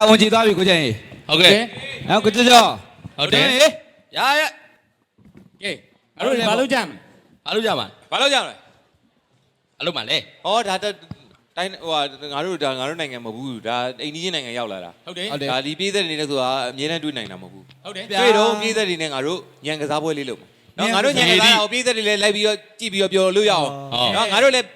အဝန်ကြီးသွားပြီကိုကျန်ရေဟုတ်ကဲ့နော်ကိုကျော်ကျော်ဟုတ်တယ်ကိုကျန်ရေရရကဲအဲ့တော့ဘာလုပ်ကြမလဲဘာလို့ကြမှာဘာလို့ကြောက်လဲအလုပ်မှာလဲဟောဒါတက်တိုင်းဟိုဟာငါတို့ဒါငါတို့နိုင်ငံမဟုတ်ဘူးဒါအိန္ဒိယနိုင်ငံရောက်လာတာဟုတ်တယ်ဟုတ်တယ်ဒါဒီပြည်သက်တွေနဲ့ဆိုတာအမြဲတမ်းတွေ့နိုင်တာမဟုတ်ဘူးဟုတ်တယ်ဗျာတွေ့တော့ပြည်သက်တွေနဲ့ငါတို့ညံကစားပွဲလေးလုပ်မယ် နော်ငါတို့ညံကစားအောင်ပြည်သက်တွေလည်းလိုက်ပြီးတော့ကြည့်ပြီးတော့ပြောလို့ရအောင်နော်ငါတို့လည်း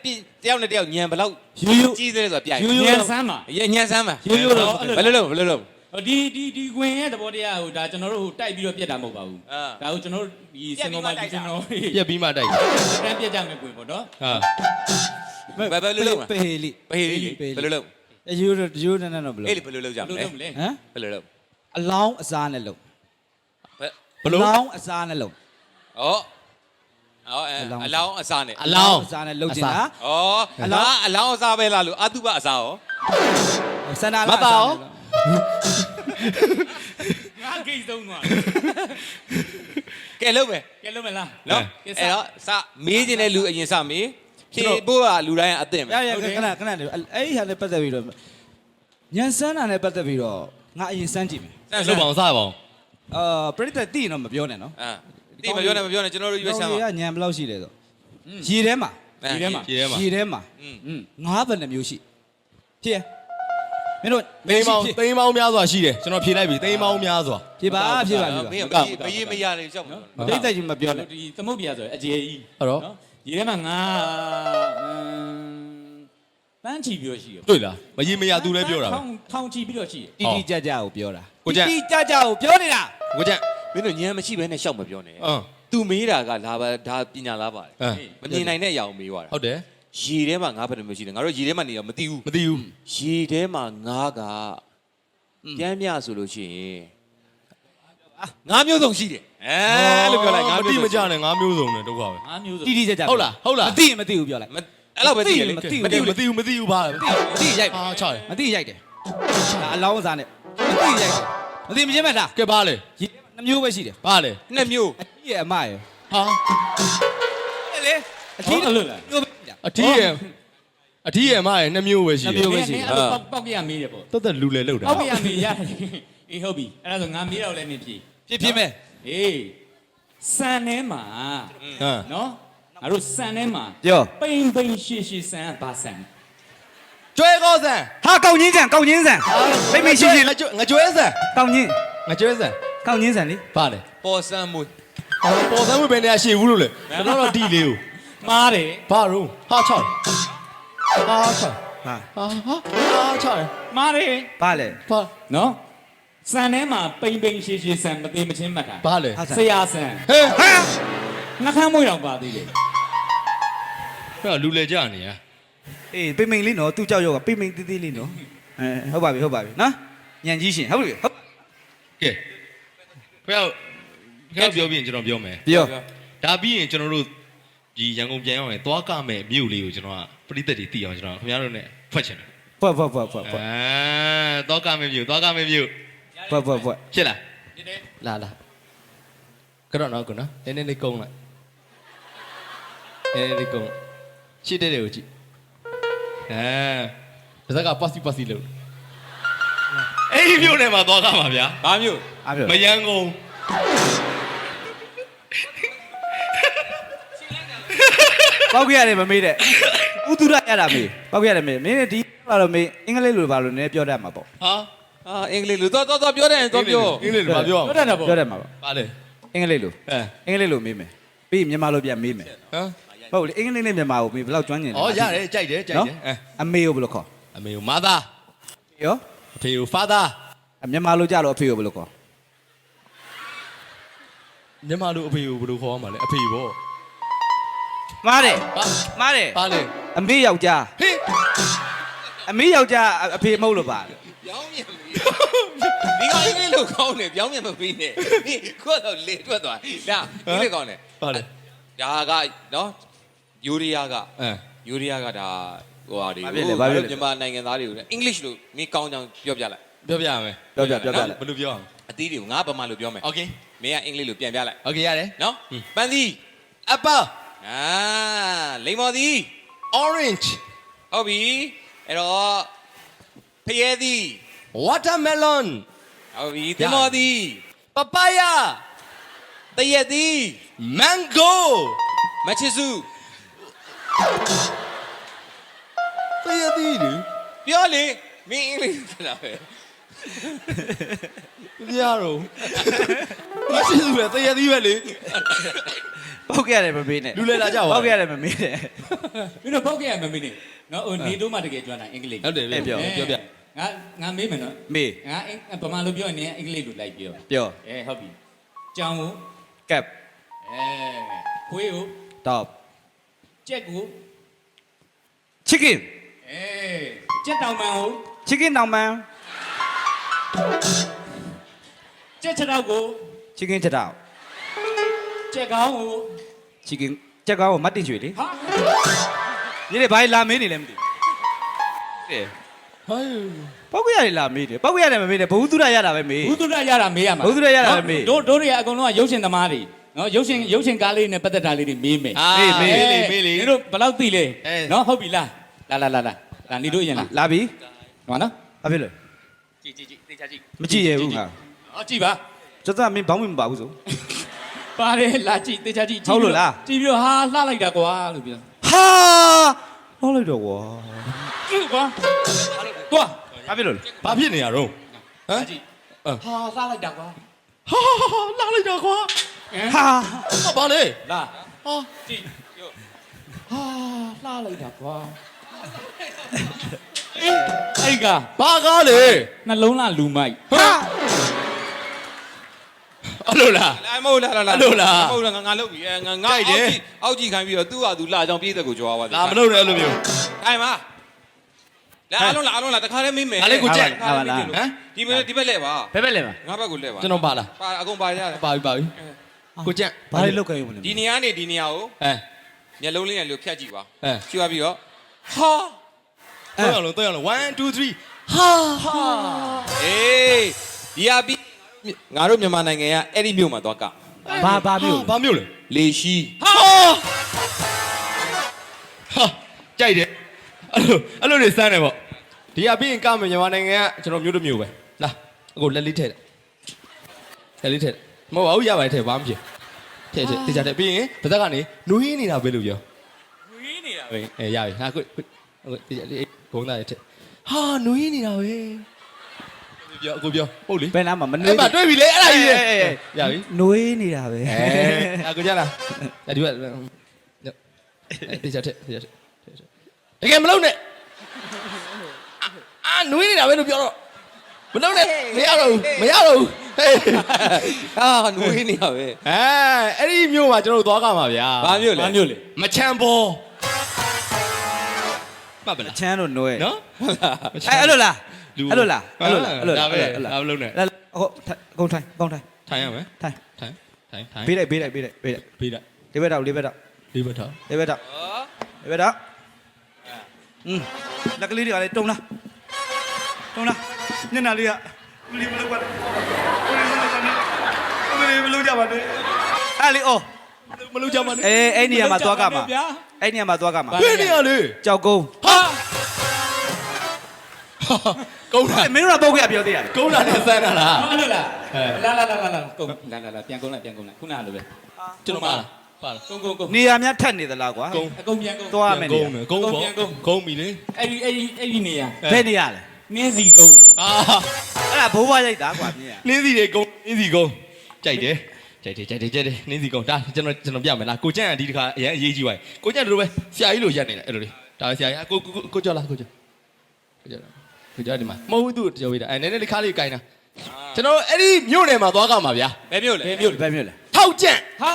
တယောက်နဲ့တယောက်ညံဘယ်လောက်ယူယူကြီးသေးလဲဆိုတာပြိုင်ယူယူညံဆန်းပါရညံစမ်းပါယူယူလို့ဘယ်လိုလုပ်ဘယ်လိုလုပ်ဟိုဒီဒီဒီခွင်ရဲ့သဘောတရားဟိုဒါကျွန်တော်တို့ဟိုတိုက်ပြီးတော့ပြက်တာမဟုတ်ပါဘူးအာဒါကိုကျွန်တော်တို့ဒီစင်ကောမှာဒီကျွန်တော်ပြက်ပြီးမှတိုက်တန်းပြက်ကြမယ်ခွင်ပေါ့နော်ဟာဘယ်ဘယ်လိုလုပ်မလဲပေလီဘယ်လိုဘယ်လိုလုပ်ယူယူနဲ့နဲ့တော့ဘယ်အေးလိုလေဘယ်လိုလုပ်ကြဘယ်မလိုလဲလုပ်မလဲဟမ်ဘယ်လိုလုပ်အလောင်းအစားနဲ့လုံဘလို့အလောင်းအစားနဲ့လုံ ဩဩအဲအလောင်းအစားနဲ့အလောင်းအစားနဲ့လုံချင်တာ ဩအလောင်းအလောင်းအစားပဲလားလို့အတုပအစားရောစန္ဒာမပါအောင် ငါဂိတ်ဆုံးသွားကဲလုပ်မယ်ကဲလုပ်မလား နော်ကဲစ အဲ့တော့စမေးခြင်းတဲ့လူအရင်စမေးဖြေဖို့ကလူတိုင်းအသင့်ပဲ ရရခဏခဏလေးအဲ့ဒီဟာနဲ့ပတ်သက်ပြီးတော့ညံစမ်းတာနဲ့ပတ်သက်ပြီးတော့ငါအရင်စမ်းကြည့်မယ်စမ်းစလုပ်မ်းပါအောင်စပါအောင်အာပရိသတ်တိရင်တော့မပြောနဲ့နော်အာ တိမပြောနဲ့မပြောနဲ့ကျွန်တော်တို့ရွေးချမ်းပါရေကညံဘယ်လောက်ရှိလဲဆိုရေထဲမှာဒီထဲမှာဒီထဲမှာဒီထဲမှာอืมငါးဘယ်နှမျိုးရှိဖြစ်ရမင်းတို့သိမ်းပေါင်းသိမ်းပေါင်းများစွာရှိတယ်ကျွန်တော်ဖြေလိုက်ပြီသိမ်းပေါင်းများစွာဖြေပါဖြေပါဖြေပါမရေးမရလေကြောက်မလို့တိတ်တက်ကြီးမပြောနဲ့ဒီသမုတ်ပြရဆိုအကျေကြီးဟုတ်တော့ဒီထဲမှာငါပန်းချီပြီးတော့ရှိရတွေ့လားမရေးမရသူလည်းပြောတာထောင်ထောင်ချီပြီးတော့ရှိရတီတီကြကြကိုပြောတာကိုကြတီတီကြကြကိုပြောနေတာကိုကြ မင်းတို့ညံမရှိဘဲနဲ့ရှောက်မပြောနဲ့အင်း သူမေးတာကလာပါဒါပညာလားပါတယ်အင်း မမြင်နိုင်တဲ့အရာကိုမေးသွားတာဟုတ်တယ်ရေထဲမှာငါးဘယ်နှမျိုးရှိလဲငါတို့ရေထဲမှာနေတော့မသိဘူးမသိဘူးရေထဲမှာငါးကပြန်မြဆိုလို့ရှိရင်ငါးမျိုးစုံရှိတယ်အဲအဲ့လိုပြောလိုက်ငါးမမျိုးတိစုံ မကြနဲ့ငါးမျိုးစုံနဲ့ဒုက္ခပဲ ငါမျိုးဆိုတီတီကြကြဟုတ်လားဟုတ်လား မသိရင်မသိဘူးပြောလိုက် မအဲ့လောက်ပဲသိရလေမသိမသိဘူး မသိဘူးမသိဘူးပါမသိရိုက်အာချတယ်မသိရိုက်တယ်ဒါအလောင်းစားနဲ့မသိရိုက်တယ်မသိမချင်းမဲ့ဒါကဲပါလေရေ နှမျိုးပဲရှိတယ်ပါလေနှစ်မျိုးအကြီးရဲ့အမရဲ့ဟာအဲ့လေအကြီးဟုတ်လားမျိုးပဲရှိတာအထီးရဲ့အထီးရဲ့မရဲ့နှစ်မျိုးပဲရှိနှစ်တယ်မျိုးပဲရှိအဲ့တယ်ဒါပေါက်ပေါက်ပြရမေးတယ်ပေါ့တက်တက်လူလေလောက်တာပေါက်ပြရမေးရတယ်အေးဟုတ်ပြီအဲ့ဒါဆိုငါမေးတော့လည်းနေပြီဖြစ်ဖြစ်မဲ့အေးစံထဲမှာဟမ်နော်ငါတို့စံထဲမှာပြောပိန်ပိန်ရှည်ရှည်စံကဘာစံကျွဲကောဆန်ဟာကောက်ညင်းဆန်ကောက်ညင်းဆန်မိတ်မိတ်ရှိရှိငါကျွဲငါကျွဲဆန်ကောက်ညင်းငါကျွဲဆန် ကောက်ညင်းဆန်လေပါလေပေါ်စမ်းမွေပေါ်စမ်းဝပဲနေရရှေ့ဘူးလို့လေကျွန်တော်တော့ဒီလေးကိုမှားတယ်ဘာရောဟာချောက်ဟာချောက်ဟာဟာဟာဟာချောက်မှားတယ်ဘာလဲဘာနော်စံထဲမှာပိန်ပိန်ရှည်ရှည်စံမသိမချင်းမှတ်တာဘာလေဟာဆန်ဆရာစံဟဲ့ဟာနှခမ်းမွေးတော့ပါသေးတယ်ဟဲ့လူလေကြနေရအေးပိမ့်မိန်လေးနော်သူ့ကြောက်ရောကပိမ့်မိန်သေးသေးလေးနော်အဲဟုတ်ပါပြီဟုတ်ပါပြီနော်ညံကြီးရှင်ဟုတ်ပြီဟုတ်ကဲ ဖျောက်ဖျောက်ပြောပြီးရင်ကျွန်တော်ပြောမယ်ပြောဒါပြီးရင်ကျွန်တော်တို့ဒီရန်ကုန်ပြန်ရောက်ရင်သွားကမဲ့မြို့လေးကိုကျွန်တော်ကပရိသတ်တွေတည်အောင်ကျွန်တော်ခင်ဗျားတို့ ਨੇ ဖွက်ချင်တယ်ဖွက်ဖွက်ဖွက်ဖွက်ဖွက်အာသွားကမဲ့မြို့သွားကမဲ့မြို့ဖွက်ဖွက်ဖွက်ဖြစ်လားဒီတဲ့လာလာကတော့တော့ကုနော်နည်းနည်းလေးကုန်းလိုက်နည်းနည်းလေးကုန်းရှစ်တဲ့တွေကိုကြည့်အဲဒါကပါစီပါစီလို့ အဲ့ဒီမြို့နယ်မှာသွားကမှာဗျာဘာမျိုးအားပြောမယန်းကုန်ပောက်ခဲ့ရတယ်မမေးတဲ့ဥဒုရရတာမေးပောက်ခဲ့ရတယ်မေးမင်းဒီဘာလို့မေးအင်္ဂလိပ်လိုဘာလို့နည်းပြောတတ်မှာပေါ့ဟာအာအင်္ဂလိပ်လိုသွားသွားသွားပြောတယ်သွားပြောအင်္ဂလိပ်လိုဘာပြောအောင်ပြောတတ်တာပေါ့ပြောတတ်မှာပေါ့ပါလေအင်္ဂလိပ်လိုအဲအင်္ဂလိပ်လိုမေးမယ်ပြီးမြန်မာလိုပြန်မေးမယ်ဟမ်ဟုတ်လေအင်္ဂလိပ်နဲ့မြန်မာကိုမေးဘယ်လောက်ကျွမ်းကျင်လဲဩရတယ်ကြိုက်တယ်ကြိုက်တယ်အဲအမေကိုဘယ်လိုခေါ်အမေကိုမာသာရောအ ဖေကိုဖာသာအမြန်မာလိုကြတော့အဖေကိုဘယ်လိုခေါ်မြန်မာလူအဖေကိုဘယ်လိုခေါ်ရမှာလဲအဖေပေါ့မားတယ်ပါမားတယ်ပါလေအမေယောက်ျားဟေးအမေယောက်ျားအဖေမဟုတ်လို့ပါပြောင်းမြန်ပြီဒီကအင်္ဂလိပ်လိုကောင်းတယ်ပြောင်းမြန်မပြီးနဲ့ဒီခုတော့လေထွက်သွားလာအင်္ဂလိပ်ကောင်းတယ်ပါလေဒါကနော်ယူရီးယားကအဲယူရီးယားကဒါ ဟိုဟာတွေ ဘာဖြစ်လဲဘာဖြစ်လဲ မြန်မာနိုင်ငံသားတွေကိုအင်္ဂလိပ်လိုမင်းကောင်းကြောင်ပြောပြလိုက် ပြောပြရမယ် ပြောပြပြောပြလိုက် ဘယ်လိုပြောအောင် အသီးတွေကိုငါဗမာလိုပြောမယ် โอเค မင်းကအင်္ဂလိပ်လိုပြန်ပြလိုက် โอเคရတယ် နော် ဟွန်း ပန်းသီး apple အာလိမ္မော်သီး orange ဟုတ်ပြီအဲ့တော့ဖရဲသီး watermelon ဟုတ်ပြီတင်မောသည် papaya တရက်သည် mango မချစ်စု တ ရသည်လေပြောလေမင်းအင်္ဂလိပ်ပြောတာပဲပြရတော့မရှိဘူးလေတရသည်ပဲလေပောက်ခဲ့ရတယ်မမေးနဲ့လူလေလာကြပါပောက်ခဲ့ရတယ်မမေးနဲ့မင်းတို့ပေါက်ခဲ့ရမမင်းနေနော်ဟိုနေတော့မှတကယ်ကျွမ်းတာအင်္ဂလိပ်ဟုတ်တယ်ပြောပြောပြငါငါမေးမယ်နော်မေးငါဗမာလိုပြောရင်အင်္ဂလိပ်လိုလိုက်ပြောပြောအဲဟုတ်ပြီကြောင်ကိုကပ်အဲခွေးကိုတော့ကြက်ကို chicken အဲကြက်တောင်ပံကို chicken တောင်ပန်ကြက်ခြေထောက်ကို chicken ချက်တော့ကြက်ကောင်းကို chicken ချက်ကောင်းကိုမတ်တင်ချွေလေဟာဒီလေဘာလာမေးနေလဲမသိဘူးတဲ့ဟိုင်းပောက်ခဲ့ရတယ်လာမေးတယ်ပောက်ခဲ့ရတယ်မမေးနဲ့ဘဝတုဒရရတာပဲမေး ဘုသူရရတာမေးရမှာဘုသူရရတာပဲမေးတို့တို့တွေကအကုန်လုံးကရုပ်ရှင်သမားတွေနော်ရုပ်ရှင်ရုပ်ရှင်ကားလေးနဲ့ပတ်သက်တာလေးတွေမေးမယ်အာမေးမေး မေးလေမေးလေ နင်တို့ဘယ်လောက်သိလဲအဲ နော်ဟုတ်ပြီလား လာလာလာလာလာနေတို့ရင်လားလာပြီဟောနော်ဘာဖြစ်လဲကြည့်ကြည့်ကြည့်သေချာကြည့်မကြည့်ရဘူးငါအော်ကြည့်ပါကျွန်တော်ကမင်းဘောင်းမင်းမပါဘူးဆိုပါတယ်လာကြည့်သေချာကြည့်ဟုတ်လို့လားကြည့်ပြီးတော့ဟာလှလိုက်တာကွာလို့ပြောဟာဟောလိုက်တော့ကွာကြည့်ကွာကွာဘာဖြစ်လို့လဲဘာဖြစ်နေရတော့ဟမ်လာကြည့်ဟာလှလိုက်တာကွာဟာလာလိုက်တာကွာဟာဟာဘာလဲလာဟာကြည့်ဟာလှလိုက်တာကွာ အဲ့ကဘာကားလေနှလုံးလားလူမိုက်ဟာအဲ့လိုလားလာမဟုတ်လားလာလာအဲ့လိုလားမဟုတ်လားငါငါလုပ်ပြီအဲငါငါကြိုက်တယ်အောက်ကြည့်အောက်ကြည့်ခိုင်းပြီးတော့သူ့ဟာသူလာကြောင်ပြေးတဲ့ကိုကြွားသွားပြီလာမလို့နဲ့အဲ့လိုမျိုးခိုင်းပါလာအားလုံးလာအားလုံးလာတခါတည်းမင်းမယ်ဒါလေးကိုကြက်တခါတည်းမင်းကြည့်လို့ဟမ်ဒီဘက်ဒီဘက်လဲပါဘယ်ဘက်လဲပါငါဘက်ကိုလဲပါကျွန်တော်ပါလားပါအကုန်ပါရတယ်ပါပြီပါပြီကိုကြက်ဘာလေးလောက်ကြရုံမလဲဒီနေရာနေဒီနေရာကိုအဲမျက်လုံးလေးနဲ့လို့ဖြတ်ကြည့်ပါအဲဖြတ်ပြီးတော့ ဟာတော့ရအောင်တော့ရအောင်1 2 3ဟာအေးဒီဟာပြီးငါတို့မြန်မာနိုင်ငံကအဲ့ဒီမြို့မှာသွားကဘာဘာမျိုးဘာမျိုးလဲလေရှိဟာဟာကြိုက်တယ်အဲ့လိုအဲ့လိုနေစမ်းတယ်ပေါ့ဒီကပြီးရင်ကမယ်မြန်မာနိုင်ငံကကျွန်တော်မျိုးတစ်မျိုးပဲလာအခုလက်လေးထည့်တယ်လက်လေးထည့်တယ်မဟုတ်ပါဘူးရပါတယ်ထည့်ဘာမှမဖြစ်ထည့်ထည့်တေချာထည့်ပြီးရင်ဗသက်ကနေနွေးနေတာပဲလို့ပြောဝေး နေတာအေးအေးရပြီဟာကိုကိုတေချာလေးဂုံးသားလေးထည့်ဟာနွေးနေတာပဲပြောအခုပြောဟုတ်လေဘယ်နားမှာမနှွေးအဲ့မှာတွေ့ပြီလေအဲ့ဒါကြီးလေရပြီနှွေးနေတာပဲအဲအကူကြလားအဲ့ဒီကတေချာထက်တေချာထက်တကယ်မလုံးနဲ့အာနွေးနေတာပဲလို့ပြောတော့မလုံးနဲ့မရတော့ဘူးမရတော့ဘူးဟေးဟာနွေးနေရပဲအဲအဲ့ဒီမျိုးမှာကျွန်တော်တို့သွားကမှာဗျာဘာမျိုးလဲဘာမျိုးလဲမချမ်း ပေါ်မှတ်ပါလားချမ်းတို့နှွေးနော်အဲအဲ့လိုလားအဲ့လိုလားအဲ့လိုလားအဲ့လိုဒါလားပဲအဲ့လိုလားဒါမလုံးနဲ့အဲ့ဟုတ်အကုန်ထိုင်အကုန်ထိုင်ထိုင်ရမယ်ထိုင်ထိုင်ထိုင်ထိုင်ပေးလိုက်ပေးလိုက်ပေးလိုက်ပေးလိုက်ပြီးလိုက်ဒီဘက်တော့ဒီဘက်တော့ဒီဘက်ထောက်ဒီဘက်တော့ဒီဘက်တော့อืมလက်ကလေးတွေကလည်းတုံလားတုံလားညနေလေးကဦးလေးမလုပ်ပါနဲ့ဦးလေးမလုပ်ပါနဲ့ဦးလေးမလုပ်ကြပါနဲ့အဲ့လေအော်မလုံးကြပါနဲ့အေးအဲ့နေရာမှာသွားကမှာအဲ့နေရာမှာသွားကမှာဘယ်နေရလဲကြောက်ကုန်းဟာ ကုန်းတာမင်းတို့ကပုတ်ခဲ့ပြောသေးရတယ်ကုန်းတာနဲ့စမ်းတာလားဟုတ်လို့လားအဲလာလာလာလာလာကုန်လာလာလာပြန်ကုန်လိုက်ပြန်ကုန်လိုက်ခုနကလိုပဲကျွန်တော်ပါလားပါလားကုန်ကုန်ကုန်နေရာများထက်နေသလားကွာကုန်းအကုန်ပြန်ကုန်သွားမယ်နေကုရာန်းမယ်ကုန်းပေါ့ကုန်းကုန်းကုန်းပြီလေအဲ့ဒီအဲ့ဒီအဲ့ဒီနေရဘယ်နေရာလဲနင်းစီကုန်အာအဲ့ဒါဘိုးဘွားရိုက်တာကွာမြင်ရနင်းစီတွေကုန်းနင်းစီကုန်းကြိုက်တယ်ကြိုက်တယ်ကြိုက်တယ်ကြိုက်တယ်နင်းစီကုန်းဒါကျွန်တော်ကျွန်တော်ပြမယ်လားကိုကျန့်ကဒီတစ်ခါအရင်အရေးကြီးပါကိုကျန့်တို့ပဲဆရာကြီးလိုရက်နေတယ်အဲ့လိုလေဒါဆရာကြီးကိုကိုကိုကြောက်လားကိုကြောက်ကို ကြောက်ကိုကြောက်ဒီမှာမဟုတ်ဘူးသူကြောက်ရတာအဲနည်းနည်းလေးခါလေးကိုင်တာကျွန်တော်အဲ့ဒီမြို့နယ်မှာသွားကမှာဗျာဘယ်မျိုးလဲဘယ်မျိုးလဲဘယ်မျိုးလဲထောက်ကျန့်ဟာ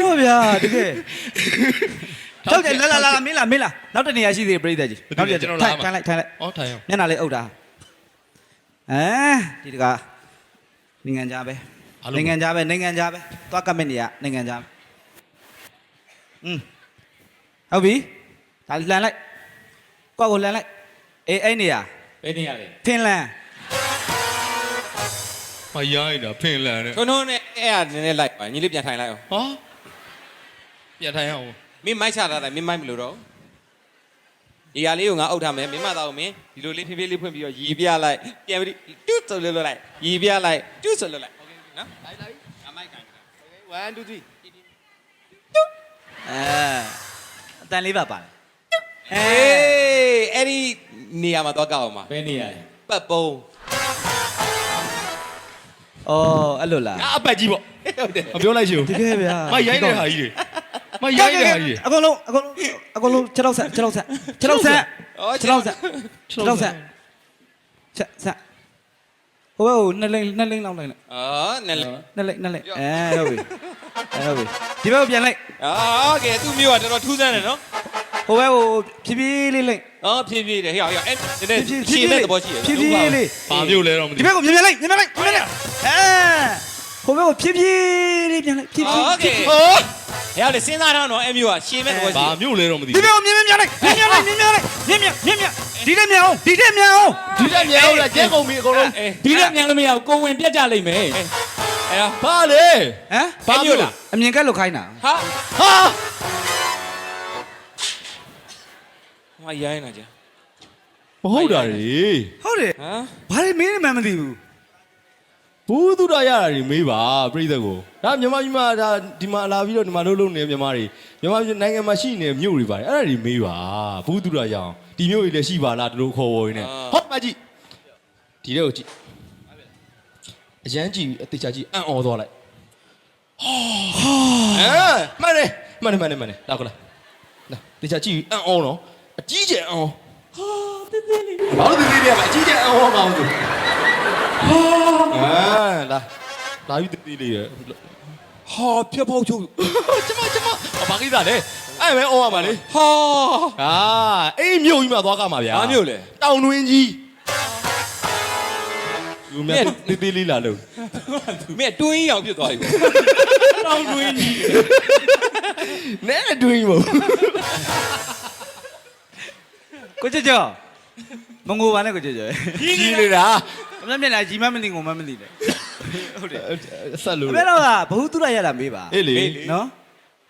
တို့ဗျာတကယ်ထောက်တယ်လာလာလာမင်းလာမင်းလာနောက်တနေရာရှိသေးတယ်ပြိတ္တကြီးနောက်တထိုင်ထိုင်လိုက်ထိုင်လိုက်ဩထိုင်အောင်မျက်နှာလေးအုပ်တာအဲဒီတကနိုင်ငံခြားပဲနိုင်ငံခြားပဲနိုင်ငံခြားပဲသွားကတ်မဲ့နေရနိုင်ငံခြားอืมဟုတ်ပြီ ဒါလှန်လိုက်ကောက်ကိုလှန်လိုက်အေးအဲ့နေရ ဘယ်နေရလဲ ဖင်လန် မရိုင်းတာဖင်လန်နဲ့ ထွန်းထွန်းနဲ့အဲ့ဟာနည်းနည်းလိုက်ပါညီလေးပြန်ထိုင်လိုက်အောင် ဟာပြန်ထိုင်အောင် မင်းမိုက်ချတာတယ်မင်းမိုက်မလို့တော့ ဒီဟာလေးကိုငါအုပ်ထားမယ်မင်းမသားကိုမင်းဒီလိုလေးဖြည်းဖြည်းလေးဖွင့်ပြီးတော့ရီပြလိုက်ပြန်ပြီးတူးဆိုလွတ်လွတ်လိုက်ရီပြလိုက်တူးဆိုလွတ်လိုက်โอเคနော်လိုက်လိုက်အမိုက်ကန်1 2 3 အဲအတန်လေးပါပါတယ် เอ้အဲ့ဒီနေရာမှာသွားကောက်အောင်ပါဘယ်နေရလဲပတ်ပုံးအော်အဲ့လိုလားအာအပတ်ကြီးပေါ့ဟုတ်တယ်မပြောလိုက်ရှင်တကယ်ဗျာမရိုင်းတဲ့ဟာကြီးတွေမရိုင်းတဲ့ဟာကြီးတွေအကုန်လုံးအကုန်လုံးအကုန်လုံး6လောက်ဆက်6လောက်ဆက်6လောက်ဆက်အော်6လောက်ဆက်6လောက်ဆက်ဆက်ဆက် ဟိုဘက်ကိုနှစ်လိမ့်နှစ်လိမ့်လောက်လိုက်လိုက်အော်နဲ့လေနှစ်လိမ့်နှစ်လိမ့်အဲဟုတ်ပြီအဲဟုတ်ပြီဒီဘက်ကိုပြန်လိုက်အော်ကဲသူ့မျိုးကတော်တော်ထူးဆန်းတယ်နော်ဟိုဘက်ကိုဖြည်းဖြည်းလေးလိုက်အော်ဖြည်းဖြည်းတယ်ဟေ့ဟေ့အဲ့ဒီနဲ့ဖြည်းဖြည်းလေးသဘောရှိတယ်ဖြည်းဖြည်းလေးဘာမျိုးလဲတော့မသိဒီဘက်ကိုမြန်မြန်လိုက်မြန်မြန်လိုက်မြန်မြန်လိုက်အဲ ဟိုဘက်ကိုဖြည်းဖြည်းလေးပြန်လိုက်ဖြည်းဖြည်းဟုတ်ကဲ့ဟောဟဲ့လေစဉ်းစားထားတော့အမျိုးကရှင်းမဲ့တော့ဘာမျိုးလဲတော့မသိဘူးဒီဘက်ကိုမြင်မြင်ပြန်လိုက်မြင်မြင်လိုက်မြင်မြင်လိုက်မြင်မြင်မြင်မြင်ဒီတဲ့မြန်အောင်ဒီတဲ့မြန်အောင်ဒီတဲ့မြန်အောင်လားကျဲကုန်ပြီအကုန်လုံးဒီတဲ့မြန်လို့မရဘူးကိုဝင်ပြတ်ကြလိမ့်မယ်အဲဘာလဲဟမ်ဘာမျိုးလားအမြင်ကက်လို့ခိုင်းတာဟာဟာမရိုင်းနာကြမဟုတ်တာလေဟုတ်တယ်ဟမ်ဘာလဲမင်းမှမသိဘူး ဘူးသူရရတာတွေမေးပါပြိသက်ကိုဒါမြန်မာပြည်မှာဒါဒီမှာလာပြီးတော့ဒီမှာလုံးလုံးနေမြန်မာတွေမြန်မာပြည်နိုင်ငံမှာရှိနေမြို့တွေပါတယ်အဲ့ဒါတွေမေးပါဘူးသူရရအောင်ဒီမြို့တွေလည်းရှိပါလားဒီလိုခေါ်ဝေါ်နေဟုတ်ပါကြည့်ဒီတဲ့ကိုကြည့်အရန်ကြည့်အသေးချာကြည့်အံ့ဩသွားလိုက်ဟာအဲမှန်တယ်မှန်တယ်မှန်တယ်မှန်တယ်လာကလားလာသေချာကြည့်အံ့ဩနော်အကြီးကျယ်အံ့ဩဟာတေးသေးလေးဘာလို့တေးသေးလေးရမအကြီးကျယ်အံ့ဩမှာမဟုတ်ဘူး အာလာလာယူတီလေးရဟာဖြတ်ပေါက်ချုပ်ကျမကျမအဘာကိစ္စလဲအဲ့မဲအော်ရမှာလေဟာအာအေးမြို့ကြီးမှာသွားကမှာဗျာဘာမျိုးလဲတောင်တွင်းကြီးယူမြတ်တီတီလေးလာလို့မင်းတွင်းကြီးအောင်ဖြစ်သွားပြီတောင်းတွင်းကြီးနဲနဲ့တွင်းကြီးမို့ကိုကြကြောမငိုပါနဲ့ကိုကြကြောကြီးနေတာ အမေမျက်နှာကြီးမမသိငုံမမသိတယ်ဟုတ်တယ်ဆက်အလို့မေတော့ကဘ ഹു တုရရတာမေးပါအေးလေနော်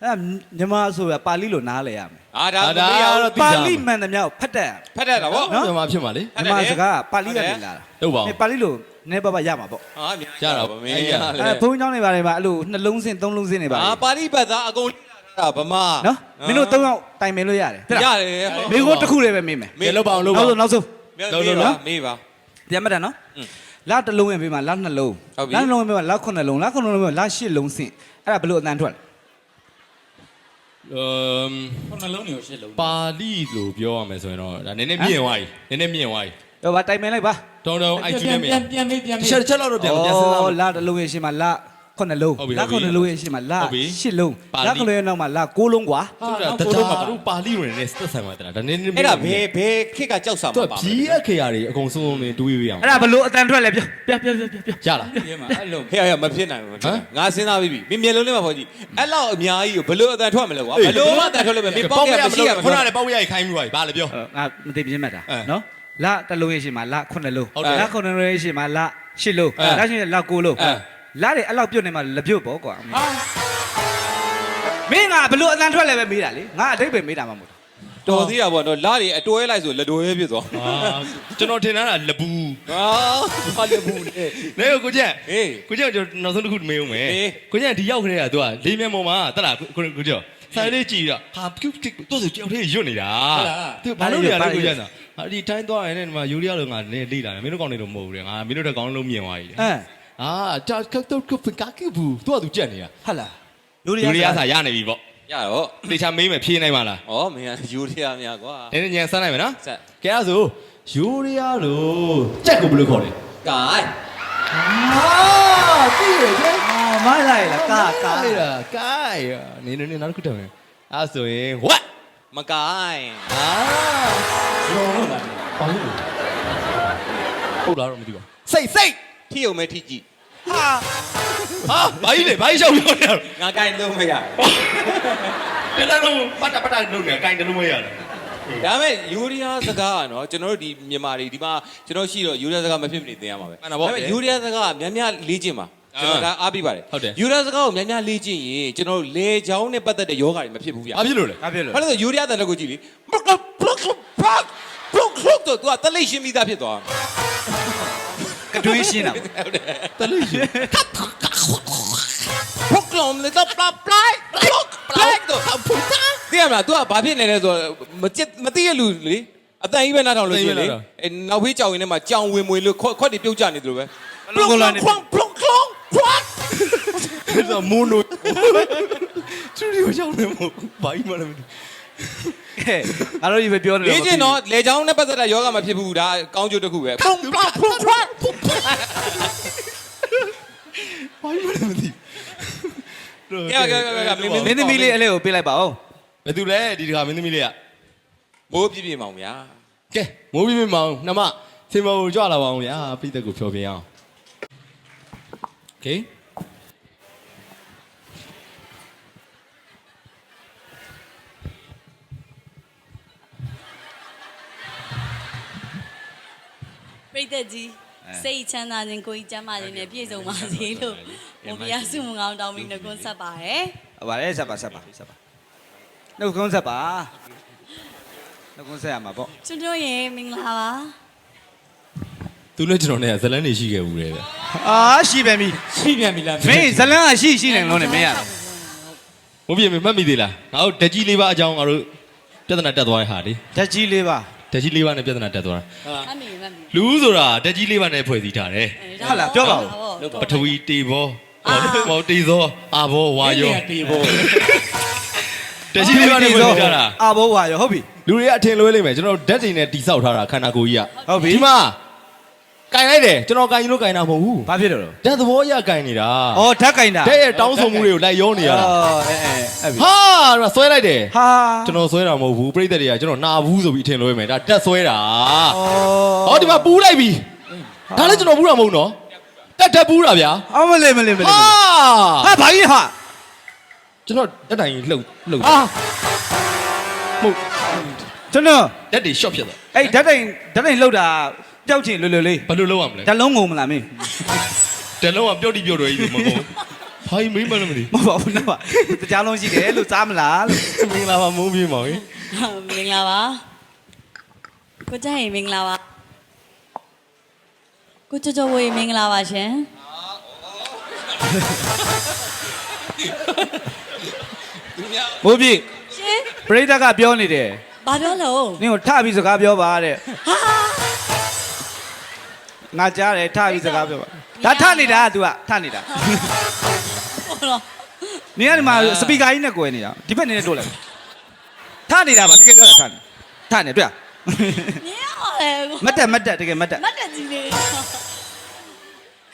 အဲ့မြန်မာဆိုရပါဠိလိုနားလဲရမယ်အာဒါဒါဒါတော့သိပါကြဠိမှန်သမျှကိုဖတ်တတ်ရမယ်ဖတ်တတ်တာဗောနော်မြန်မာဖြစ်မှာလေဟုတ်တယ်မြန်မာလေစကားကပါဠိကနေလာတာဟုတ်ပါအဲဘူးပါဠိလိုနည်းပါးပါးရမှာပေါ့ဟာမြန်ရတာမင်းအဲ့ရရလေအဲဘုန်းကြီးကျောင်းတွေပါတယ်မှာအဲ့လိုနှလုံးစင်သုံးလုံးစင်တွေပါအာပါဠိဘတ်သားအကုန်တာဗမာနော်မင်းတို့သုံးယောက်တိုင်ပင်လို့ရတယ်ဟုတ်လားရတယ်မိကိုတစ်ခုလေးပဲမေးမယ်ကဲလောက်ပါအောင်လောက်နောပါက်ဆုံးနောက်ဆုံးမေးပါမေး ပါပြန်မတန်နော်อืมလာတစ်လုံးဝင်ပေးမှာလာနှလုံးဟုတ်ပြီလာနှလုံးဝင်ပေးမှာလာခုနှစ်လုံးလာခုနှစ်လုံးဝင်ပေးမှာလာရှစ်လုံးစင်အဲ့ဒါဘယ်လိုအတန်ထွက်လဲအမ်ခုနှလုံးတွေကိုရှစ်လုံးပါဠိလို့ပြောရမယ်ဆိုရင်တော့ဒါနည်းနည်းမြင့်သွားပြီနည်းနည်းမြင့်သွားပြီတော့ဗာတိုင်ပင်လိုက်ပါတုံတုံအိုက်ကျူနဲ့မြင်ပြန်ပြန်ပြန်ပြန်တစ်ချက်တစ်ချက်လောက်တော့ပြန်ပြန်စဉ်းစားဩမယ်လာတစ်လုံးရဲ့ရှင်းမှာလာ ခုနှစ်လုံးဟုတ်ပြီလာဟုတ်ပြီခုနှစ်လုံးရဲ့ရှင်းမှာလာဟုတ်ပြီရှစ်လုံးပါဠိလာခုနှစ်ရဲ့နောက်မှာလာကိုးလုံးကွာသူကတခြားတို့ပါဠိဝင်နဲ့စသက်ဆိုင်မှာတလားဒါနည်းနည်းအဲ့ဒါဘယ်ဘယ်ခစ်ကကြောက်စာသူမှာကပါဖြီးအခရာတွေအကုန်စုံစုံနေတွေးရအောင်အဲ့ဒါဘယ်လိုအတန်ထွက်လဲပြောပြပြပြပြပြရလားပြန်မှာအဲ့လိုဟဲ့ဟဲ့မဖြစ်နိုင်ဘူးငါစဉ်းစားပြီးပြီမင်းမျက်လုံးလေးမှာဖော်ကြည့်အဲ့လောက်အများကြီးကိုဘယ်လိုအတန်ထွက်မလဲကွာဘယ်လိုမှအတန်ထွက်လို့မမင်းပေါက်ရမရှိရမခုနကလည်းပေါက်ရခိုင်းပြီးပါဘာလဲပြောငါမသိပြင်းမှတ်တာအဲနော်လာတစ်လုံးရဲ့ရှင်းမှာလာခုနှစ်လုံးဟုတ်တယ်လာခုနှစ်လုံးရဲ့ရှင်းမှာလာရှစ်လုံးအဲလာရှင်းလာကိုးလုံးအဲ လာတယ်အဲ့လောက်ပြုတ်နေမှာလက်ပြုတ်ပေါ့ကွာဟာမင်းကဘယ်လိုအတန်ထွက်လဲပဲမေးတာလေငါအတိတ်ပဲမေးတာမှမဟုတ်ဘူးတော်သေးတာပေါ့နော်လာတွေအတွဲလိုက်ဆိုလက်တွဲဖြစ်သွားအာကျွန်တော်ထင်တာကလပူဟာဘာလဲဘူးလေနေကိုကျက်ဟေးကိုကျက်ကျွန်တော်နောက်ဆုံးတစ်ခုမေးဦးမယ်ဟေးကိုကျက်ဒီရောက်ခရဲကသူကလေးမျက်မှောင်မှာတလားကိုကိုကျက်ဆိုင်လေးကြည့်တော့ဟာပြုတ်တော့ဆိုကြောက်သေးရွတ်နေတာသူဘာလို့လဲကိုကျက်ဟာဒီတိုင်းသွားရင်လည်းဒီမှာယူရီးယားလိုငါနေလိလာတယ်မင်းတို့ကောင်းနေလို့မဟုတ်ဘူးလေငါမင်းတို့တက်ကောင်းလုံးမြင်သွားပြီအဲ အာတာကတော့ကဖကာကဘူးသူကသူကြက်နေတာဟုတ်လားယူရီးယားစာရနေပြီပေါ့ရတော့တေချာမေးမယ်ဖြေးနိုင်ပါလားဩမင်းကယူရီးယားများကွာနည်းနည်းညံဆန်းနိုင်မယ်နော်ဆက်ကဲအဲ့ဒါဆိုယူရီးယားလို့ကြက်ကိုဘယ်လိုခေါ်လဲကိုင်အာသိရကျက်အာမိုင်းလိုက်လားကာကာလေကကိုင်နေနေနေနောက်တစ်ခုတက်မယ်အဲ့ဆိုရင် what မကိုင်အာရောလို့လားဘာလို့ဟုတ်လားတော့မသိပါစိတ်စိတ် ထီအောင်မဲထီကြည့်ဟာဟာဘာကြီးလဲဘာကြီးရှောက်ပြောနေရငါကိုင်လုံးမရလဲတလုံးပတ်တာပတ်တာလုံးနေကိုင်တလုံးမရလားဒါပေမဲ့ယူရီးယားစကားကနော်ကျွန်တော်တို့ဒီမြန်မာတွေဒီမှာကျွန်တော်ရှိတော့ယူရီးယားစကားမဖြစ်မနေသင်ရမှာပဲယူရီးယားစကားကများများလေးချင်းပါကျွန်တော်ကအားပေးပါတယ် ယူရီးယားစကားကိုများများလေးချင်းရင်ကျွန်တော်တို့လေချောင်းနဲ့ပတ်သက်တဲ့ယောဂါတွေမဖြစ်ဘူးဗျာ ဘာဖြစ်လို့လဲဘာဖြစ်လို့ဘာလို့လဲဆိုယူရီးယားတန်တဲ့ကိုကြည့်လေဘလော့ဘလော့ဘလော့သူကတလိတ်ရှင်းပြီးသားဖြစ်သွား ကတွင်းရှင်းတာတလို့ရှိဖုတ်ကလုံးလေတော့ပလာပလိုက်ပလောက်ပလိုက်တော့ဖုတ်တာသိရမလား तू ကဘာဖြစ်နေလဲဆိုတော့မကြက်မသိရလူလေအတန်ကြီးပဲနားထောင်လို့ရှိရင်လေအဲနောက်ဖေးကြောင်ရင်ထဲမှာကြောင်ဝင်မွေလို့ခွက်ခွက်တွေပြုတ်ကျနေတယ်လို့ပဲဘလုံးကလာနေဖုတ်ဖုတ်ကလုံးခွက်ဆိုမွန်းတို့စတူဒီယိုရောက်နေမို့ဘာကြီးမှလည်း မသိ ကဲအားလုံးကြီးပဲပြောနေ လေ့ကျင့်တော့လေချောင်းနဲ့ပတ်သက်တဲ့ယောဂမဖြစ်ဘူးဒါကောင်းကျိုးတစ်ခုပဲဖုတ်ပလောက်ဖုတ်ခွက် ဘာကြီးမှလည်းမသိ ကဲကဲကဲကဲမင်း မင်းသမီးလေးအလေးကိုပေးလိုက်ပါဦး ဘယ်သူလဲဒီတခါမင်းသမီးလေးက မိုးပြပြမောင်ဗျာ ကဲမိုးပြီးပြီမောင်နှမစင်မောကိုကြွလာပါအောင်ဗျာပြိသက်ကိုဖြောပြအောင်โอเค ပြိသက်ကြီးစိတ်ချမ်းသာခြင်းကိုယ်ကြီးကျမ်းမာခြင်းနဲ့ပြည့်စုံပါစေလို့ဘုရားဆုမကောင်းတောင်းပြီးနှုတ်ခွန်းဆက်ပါရယ်ဟုတ်ပါလေဆက်ပါဆက်ပါဆက်ပါနှုတ်ခွန်းဆက်ပါနှုတ်ခွန်းဆက်ရမှာပေါ့ကျွန်းတို့ရေမင်္ဂလာပါသူနဲ့ကျွန်တော်နဲ့ဇလန်းနေရှိခဲ့ဘူးလေဗျအာရှိပြန်ပြီရှိပြန်ပြီလားမင်းဇလန်းကရှိရှိနေလို့နေမင်းရမိုးပြေမမှတ်မိသေးလားငါတို့ဓာကြီးလေးပါအကြောင်းငါတို့ပြဿနာတက်သွားတဲ့ဟာလေဓာတ်ကြီးလေးပါ ဓာကြီးလေးပါနဲ့ပြဿနာတက်သွားတာမမီမမီလူဆိုတာဓာကြီးလေးပါနဲ့ဖွဲ့စည်းထားတယ်ဟုတ်လားပြောပါဦးပထဝီတေဘောမောတေသောအာဘောဝါယောတေဘောဓာကြီးလေးပါနဲ့ဖွဲ့စည်းထားတာအာဘောဝါရောဟုတ်ပြီလူတွေကအထင်လွဲလိမ့်မယ်ကျွန်တော်ဓာတ်တွေနဲ့တိဆောက်ထားတာခန္ဓာကိုယ်ကြီးကဟုတ်ပြီဒီမှာ ကင်လိုက်တယ်ကျွန်တော်ကင်ရင်လို့ကင်တာမဟုတ်ဘူးဘာဖြစ်တော့လဲဓာတ်သဘောအရကင်နေတာဩဓာတ်ကင်တာဓာတ်ရဲ့တောင်းဆိုမှုတွေကိုလိုက်ရောနေရတာအော်အဲအဲအဲ့ပြီဟာတော့ဆွဲလိုက်တယ်ဟာကျွန်တော်ဆွဲတာမဟုတ်ဘူးပြိတ္တတွေကကျွန်တော်နာဘူးဆိုပြီးအထင်လွဲမယ်ဒါဓာတ်ဆွဲတာဩဟောဒီမှာပူးလိုက်ပြီဒါလည်းကျွန်တော်ပူးတာမဟုတ်နော်တက်တက်ပူးတာဗျာအမလေးမလေးမလေးဟာဟာဘာကြီးဟာကျွန်တော်တက်တိုင်လှုပ်လှုပ်ဟာမဟုတ်ကျွန်တော်တက်တွေ short ဖြစ်သွားအဲ့ဓာတ်တိုင်ဓာတ်တိုင်လောက်တာ ပျောက်ချင်လွယ်လွယ်လေးဘယ်လိုလုပ်ရမလဲဓာတ်လုံးငုံမလားမင်းတက်လုံးကပျောက်တိပျောက်တော်ကြီးမဟုတ်ဘူးဟာမင်းမလည်းမသိမဟုတ်ပါဘူးနော်တရားလုံးရှိတယ်လို့စားမလားလို့မင်္ဂလာပါမိုးပြေးမောင်ကြီးမင်္ဂလာပါကိုကြိုင်မင်္ဂလာပါကိုချောချောဝေးမင်္ဂလာပါရှင်ဘိုးပြည့်ရှင်ပရိသတ်ကပြောနေတယ်ဘာပြောလို့နင်းကိုထပြီးစကားပြောပါတဲ့ ငါကြားတယ်ထပြီးစကားပြောပါဒါထနေတာက तू ကထနေတာဟုတ်လားနင်းကဒီမှာစပီကာကြီးနဲ့ကိုယ်နေတာဒီဘက်နေနဲ့တို့လိုက်ထနေတာပါတကယ်ပြောတာထနေထနေတွေ့မြင်ရတယ်ကိုမတ်တက်မတ်တက်တကယ်မတ်တက်မတ်တက်ကြီးလေး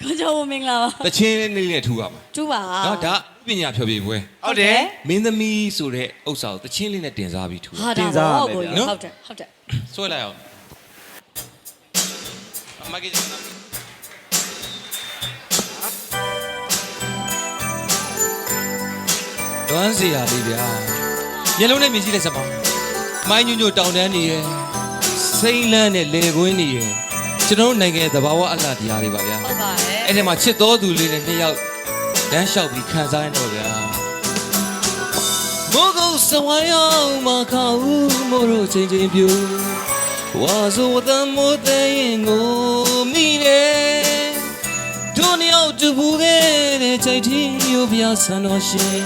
ကိုချောဝေးမင်္ဂလာပါတချင်းလေးနဲ့ထူရမှာကျူပါနော်ဒါပညာဖြောပြပွဲဟုတ်တယ်မင်းသမီးဆိုတဲ့ဥစ္စာကိုတချင်းလေးနဲ့တင်စားပြီးထူဟာတင်ဒါစားရတော့မယ်ကိုဗျာကြီးဟုတ်တယ်ဟုတ်တယ်ဆွဲလိုက်အောင် အမကြီးလွမ်းစီရလေးဗျာမျက်လုံးနဲ့မြင်ကြည့်လိုက်စမ်းပါမိုင်းညွညွတောင်တန်းနေရယ်စိမ့်လန်းနဲ့လေကွင်းနေရယ်ကျွန်တော်တို့နိုင်ငံရဲ့သဘာဝအလှတရားတွေပါဗျာဟုတ်ပါတယ်အဲ့ဒီမှာချစ်တော်သူလေးနဲ့နှစ်ယောက်လမ်းလျှောက်ပြီးခံစားရတော့ဗျာမိုးကုတ်စဝိုင်းအောင်မခေါဦးမို့လို့ချင်းချင်းပြူ ဝါဆိုတမ်းမိုးတဲ့ရင်ကိုမိနေတို့နှစ်ယောက်တူဘူးခဲ့တဲ့ချိန်တီယူပြဆန်တော်ရှင်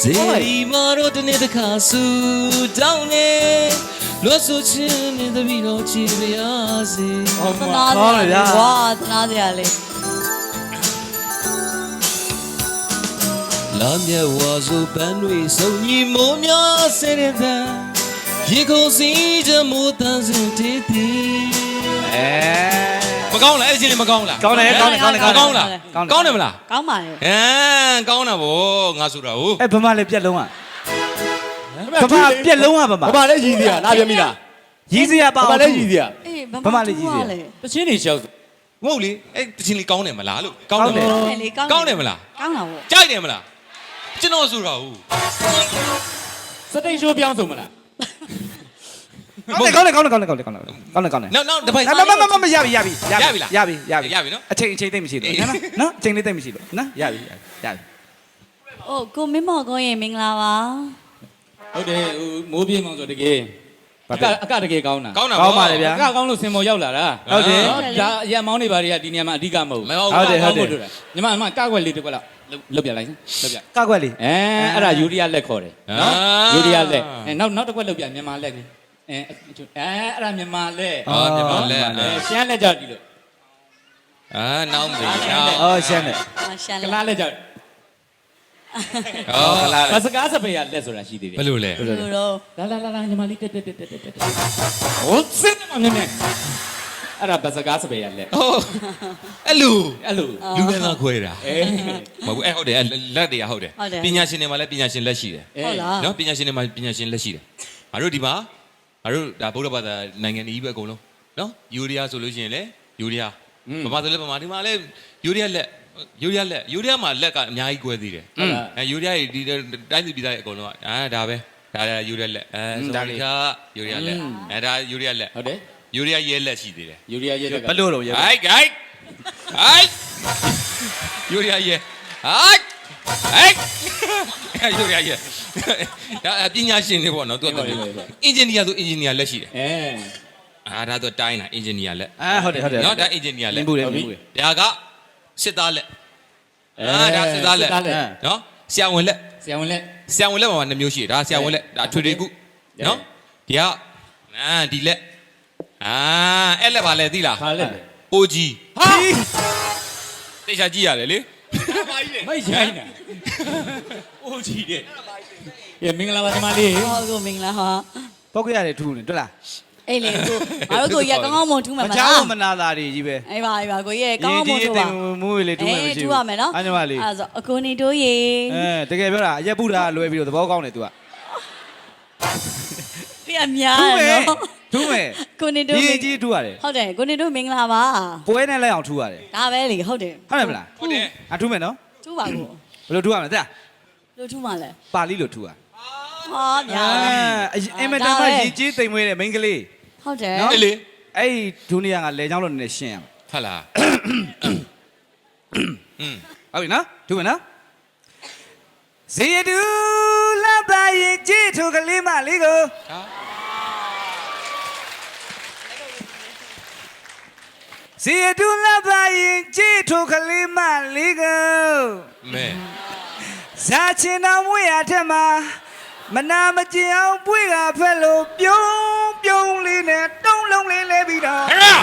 စေဒီမာတို့တနေ့တစ်ခါဆူတောင်းနေလွတ်ဆိုချင်းနေတပီတော့ချီပြာစေသနာစရာလေးဝါသနာစရာလေးလာမြတ်ဝါဆိုပန်းတွေစုံညီမိုးများဆဲတဲ့တန် ရေကုန်စီချမိုးတန်းစင်တေးတီး အဲ မကောင်းလားအဲ့ဒီချင်းလေးမကောင်းလား ကောင်းတယ်ကောင်းတယ်ကောင်းတယ် ကောင်းလား ကောင်းတယ် ကောင်းတယ်မလား ကောင်းပါရဲ့ အမ်ကောင်းတာဗောငါဆိုတာဟုတ် အဲ့ဗမာလည်းပြက်လုံးอ่ะဗမာပြက်လုံးอ่ะဗမာ ဘာလဲရည်စရာလာပြန်ပြီလား ရီးစရာပါ ဘာလဲရည်စရာ အေး ဗမာလေးကြီးစီ တချင်းနေချောက် မဟုတ်လေအဲ့ဒီချင်းလေးကောင်းတယ်မလားလို့ကောင်းတယ်မ ကော လား င်း တယ်လေကောင်း ကောင်းတယ်မလား ကောင်းတာပေါ့ ကြိုက်တယ်မလားကျွန်တော်ဆိုတာဟုတ် စတိတ်ရှိုးပြောင်းဆုံးမလား ကောင်းတယ်ကောင်းတယ်ကောင်းတယ်ကောင်းတယ်ကောင်းတယ်ကောင်းတယ်ကောင်းတယ်နောက်နောက်တစ်ပိုက်မမမမမရပြီရပြီရပြီလားရပြီရပြီရပြီနော်အချိန်အချိန်သိမ့်မရှိလို့နော်နော်အချိန်လေးသိမ့်မရှိလို့နော်ရပြီရပြီအိုးကိုမင်းမော်ကောင်းရဲ့မင်္ဂလာပါဟုတ်တယ်ဟိုမိုးပြေးမောင်ဆိုတကယ်အကအကတကယ်ကောင်းတာကောင်းတာကောင်းပါလေဗျာအကကောင်းလို့စင်မော်ရောက်လာတာဟုတ်တယ်နော်ဒါအရက်မောင်းနေပါတွေကဒီနေရာမှာအဓိကမဟုတ်မဟုတ်ဟုတ်တယ်ကောင်းဖို့တို့တာညီမညီမကကွက်လေးတစ်ကွက်လောက်လုတ်ပြလိုက်စမ်းလုတ်ပြကကွက်လေးအဲအဲ့ဒါယူရီးယားလက်ခေါ်တယ်နော်အာယူရီးယားလက်အဲနောက်နောက်တစ်ခွက်လောက်ပြမြန်မာလက်ကြီး အဲအဲအဲ့ဒါမြန်မာလက်အော်မြန်မာလက်အဲရှမ်းလက်ကြောက်ဒီလိုအာနောက်မေးအော်ရှမ်းတယ်မရှမ်းကလားလားလက်ကြောက်အော်ကလာဘာစကားစပယ်ရလက်ဆိုတာရှိသေးတယ်ဘယ်လိုလဲလူတော့လာလာလာလာညီမလေးတက်တက်တက်တက်တက်တက်ဟုတ်စင်မမြင်နဲ့အဲ့ဒါဘာစကားစပယ်ရလက်ဟိုအဲ့လိုအဲ့လိုလူကသာခွဲတာအဲမဟုတ်ဘူးအဲ့ဟုတ်တယ်အဲ့လက်တွေကဟုတ်တယ်ပညာရှင်တွေမှာလည်းပညာရှင်လက်ရှိတယ်ဟုတ်လားနော်ပညာရှင်တွေမှာပညာရှင်လက်ရှိတယ်ငါတို့ဒီမှာ ငါတို့ဒါဗုဒ္ဓဘာသာနိုင်ငံကြီးပဲအကုန်လုံးနော်ယူရီးယားဆိုလို့ရှိရင်လေယူရီးယားဗမာဆိုလည်းဗမာဒီမှာလည်းယူရီးယားလက်ယူရီးယားလက်ယူရီးယားမှာလက်ကအများကြီးကွဲသေးတယ်အဲယူရီးယားဒီတိုင်းသူပြည်သားတွေအကုန်လုံးကအာဒါပဲဒါယူရီးယားလက်အဲဆိုရီးယားယူရီးယားလက်အဲဒါယူရီးယားလက်ဟုတ်တယ်ယူရီးယားရဲလက်ရှိသေးတယ်ယူရီးယားရဲ့လက်ကဘလို့တော့ရဲဟိုက်ဟိုက်ဟိုက်ယူရီးယားရဲဟိုက်ဟိုက်ယူ ရီးယားရဲဒါပညာရှင်တွေပေါ့နော်သူကအင်ဂျင်နီယာဆိုအင်ဂျင်နီယာလက်ရှိတယ်အဲအာဒါဆိုတိုင်းတာအင်ဂျင်နီယာလက်အာဟုတ်တယ်ဟုတ်တယ်နော်ဒါအင်ဂျင်နီယာလလက်င်းဘူးလေလင်းဘူးလေဒါကစစ်သားလက်အာဒါစစ်သားလက်နော်ဆရာဝန်လက်ဆရာဝန်လက်ဆရာဝန်လက်မှာနှစ်မျိုးရှိတယ်ဒါဆရာဝန်လက်ဒါထွေထွေကုနော်ဒီကအာဒီလက်အာအဲ့လက်ပါလဲသိလားခါလက်အိုဂျီဟာတေချာကြည့်ရတယ်လေမိုက်ရိုင်းတာ အိုကြီးတဲ့ရမင်္ဂလာပါညီမလေးဟောကိုမင်္ဂလာဟာပောက်ကြရတယ်ထူးနေတွေ့လားအေးလေကိုငါတို့ကိုရကောင်းကောင်းမွန်ထူးမှာမမချောလားင်းမနာတာတွေကြီးပဲအေးပါအေးပါကိုရကောင်းကောင်းမွန်ထူးပါ မူးလေးထူးမယ်မရှိထူးဘူးရမယ်နော်အားညီမလေးအဲ့ဆိုအကိုနေတို့ရေအဲတကယ်ပြောတာအရက်ပုတာလွယ်ပြီးတော့သဘောကောင်းတယ် तू ကပြရများထူးတယ်မယ်နော်ထူးမယ်ကိုနေတို့ဒီမင်ကြီးထူးရတယ်ဟုတ်တယ်ကိုနေတို့မင်္ဂလာပါပွဲနဲ့လိုက်အောင်ထူရတယ်ဒါပဲလေဟုတ်တယ်ဟုတ်တယ်မလားဟုတ်တယ်အထူးမယ်နော်ထူးပါကိုဘယ်လိုထူရမလဲတဲ့လို့ ထူးမှလဲပါဠိလိုထူရဟာများအဲအင်မတန်မှရည်ကြီးတိမ်မွေးတဲ့မိန်းကလေးဟုတ်တယ်နော်အဲ့လေအဲ့ဒီဒူနီယာကလေချောင်းလို့နည်းနည်းရှင်းရမယ်ဟုတ်လားอืมဟုတ်ပြီနော်ထူမယ်နော်ဇေယတူလပ်ပါရင်ကြည့်ထိုကလေးမလေးကိုဟာဇေယတူလပ်ပါရင်ကြည့်ထိုကလေးမလေးကိုမဲ ဇာချင်တော်မွေရထက်မှာမနာမကျင်အောင်ပွေကဖက်လို့ပြုံးပြုံးလေးနဲ့တုံးလုံးလေးလဲပြီးတော့ဟဲ့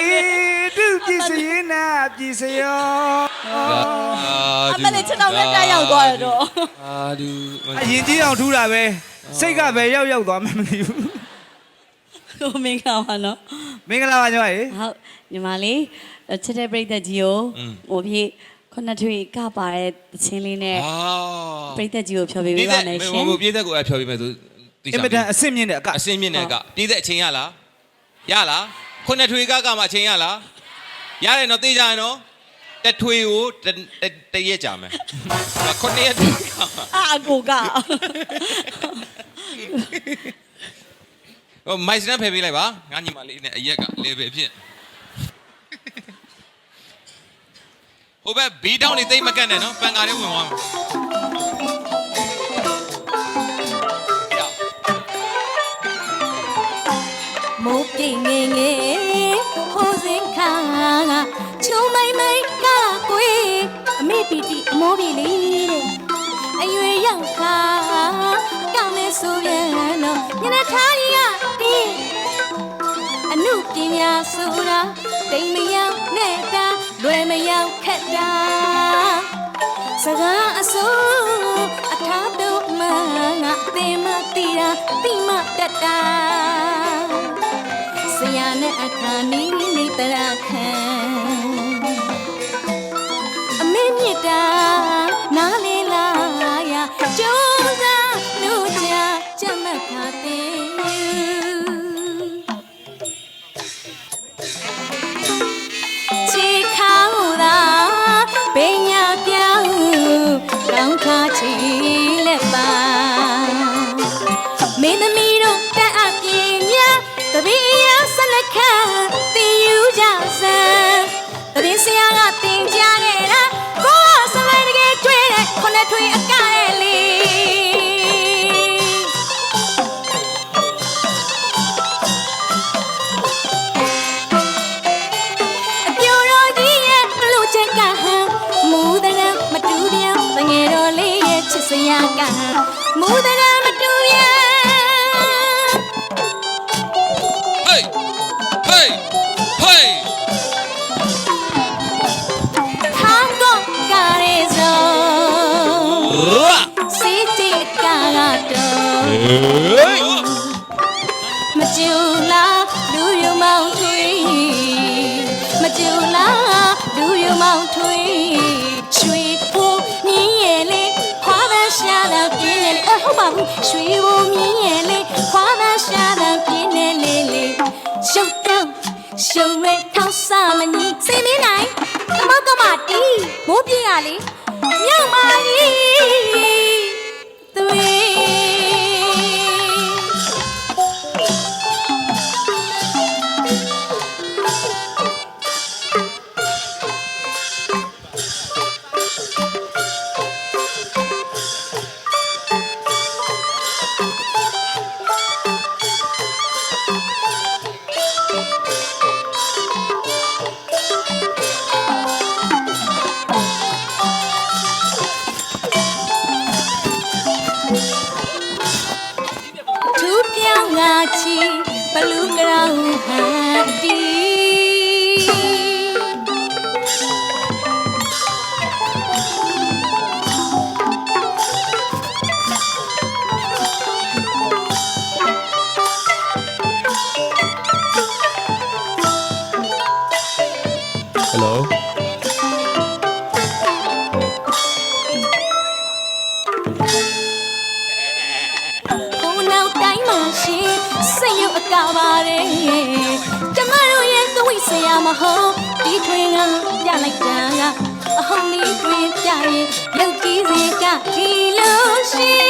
အေးဒုပစ္စည်းနာပစ္စယောအမလေးချက်တော့လက်တက်ရောက်သွားရတော့အာဒူအရင်ကြီးအောင်ထူးတာပဲစိတ်ကပဲရောက်ရောက်သွားမှမသိဘူးကိုမင်္ဂလာပါနော်မင်္ဂလာပါညီမရေဟုတ်ညီမလေးချစ်တဲ့ပြိတ္တကြီးကိုဟိုပြေ ခုနှစ်ထွေကပါတဲ့သချင်းလေးနဲ့အာပြိတ္တကြီးကိုဖြောပြပေးပါမယ်ရှင်ဟိုပြေးသက်ကိုအဖျော်ပေးမယ်ဆိုသိအင်မတန်အဆင့်မြင့်တဲ့အကအစင်းမြင့်တဲ့ကပြေးသက်အချိန်ရလားရလားခုနှစ်ထွေကကမှအချိန်ရလားရတယ်နော်သိကြရနော်တထွေကိုတရက်ကြာမယ်ခုနှစ်ရက်အာအကိုကဟိုမိုက်စနဖယ်ပေးလိုက်ပါငါညီမလေးနဲ့အရက်ကလေပဲဖြစ် ဟိုဘက်ဘီတောင်းနေသိမ့်မကတ်နဲ့နော်ပန်ကာလေးဝင်သွားမယ်မိုးပြင်းငယ်ငယ်ဟိုစင်ခါကချုံမိုင်မိုင်ကကွေအမေပီတီအမိုးပီလေးတဲ့အရွယ်ရောက်ခါကောင်းနေဆိုပြန်တော့ညနေထားရတင်းအနုပညာဆိုတာတိမ်မရောက်နဲ့တာ လွယ်မရောက်ခက်တာစကားအစိုးအထာတို့မှငါသင်မတီတာတိမတတ်တာဆရာနဲ့အခါနီးနေတရခံအမေမြစ်တာ Mm-hmm. မဟုတ်ဒီထွေးကပြလိုက်တာကအဟောင်းလေးတွင်ပြရင်ရုပ်ကြီးစေကဒီလိုရှိ